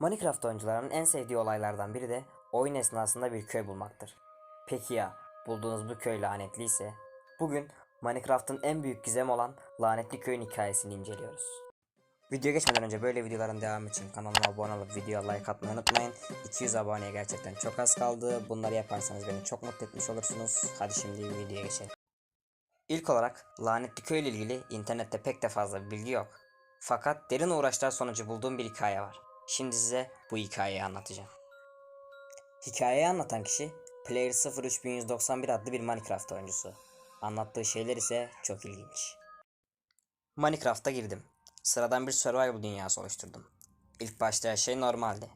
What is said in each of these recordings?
Minecraft oyuncularının en sevdiği olaylardan biri de oyun esnasında bir köy bulmaktır. Peki ya bulduğunuz bu köy lanetli ise? Bugün Minecraft'ın en büyük gizemi olan lanetli köyün hikayesini inceliyoruz. Videoya geçmeden önce böyle videoların devamı için kanalıma abone olup videoya like atmayı unutmayın. 200 aboneye gerçekten çok az kaldı. Bunları yaparsanız beni çok mutlu etmiş olursunuz. Hadi şimdi videoya geçelim. İlk olarak lanetli köy ile ilgili internette pek de fazla bilgi yok. Fakat derin uğraşlar sonucu bulduğum bir hikaye var. Şimdi size bu hikayeyi anlatacağım. Hikayeyi anlatan kişi Player 03191 adlı bir Minecraft oyuncusu. Anlattığı şeyler ise çok ilginç. Minecraft'a girdim. Sıradan bir survival dünyası oluşturdum. İlk başta her şey normaldi.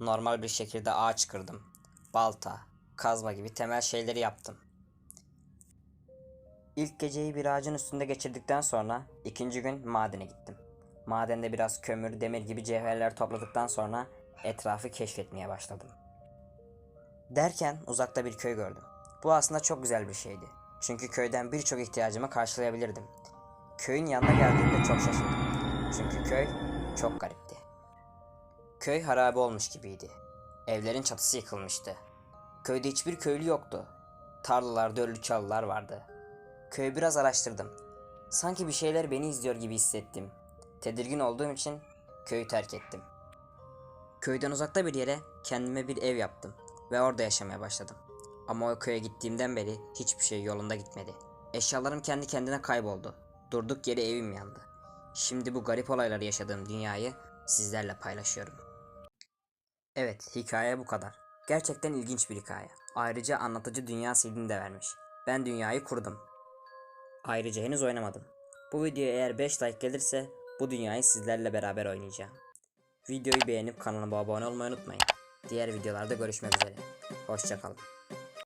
Normal bir şekilde ağaç kırdım. Balta, kazma gibi temel şeyleri yaptım. İlk geceyi bir ağacın üstünde geçirdikten sonra ikinci gün madene gittim. Madende biraz kömür, demir gibi cevherler topladıktan sonra etrafı keşfetmeye başladım. Derken uzakta bir köy gördüm. Bu aslında çok güzel bir şeydi. Çünkü köyden birçok ihtiyacımı karşılayabilirdim. Köyün yanına geldiğimde çok şaşırdım. Çünkü köy çok garipti. Köy harabe olmuş gibiydi. Evlerin çatısı yıkılmıştı. Köyde hiçbir köylü yoktu. Tarlalarda ölü çalılar vardı. Köyü biraz araştırdım. Sanki bir şeyler beni izliyor gibi hissettim. Tedirgin olduğum için köyü terk ettim. Köyden uzakta bir yere kendime bir ev yaptım ve orada yaşamaya başladım. Ama o köye gittiğimden beri hiçbir şey yolunda gitmedi. Eşyalarım kendi kendine kayboldu. Durduk yere evim yandı. Şimdi bu garip olayları yaşadığım dünyayı sizlerle paylaşıyorum. Evet, hikaye bu kadar. Gerçekten ilginç bir hikaye. Ayrıca anlatıcı dünya sildiğini de vermiş. Ben dünyayı kurdum. Ayrıca henüz oynamadım. Bu videoya eğer 5 like gelirse bu dünyayı sizlerle beraber oynayacağım. Videoyu beğenip kanalıma abone olmayı unutmayın. Diğer videolarda görüşmek üzere. Hoşçakalın.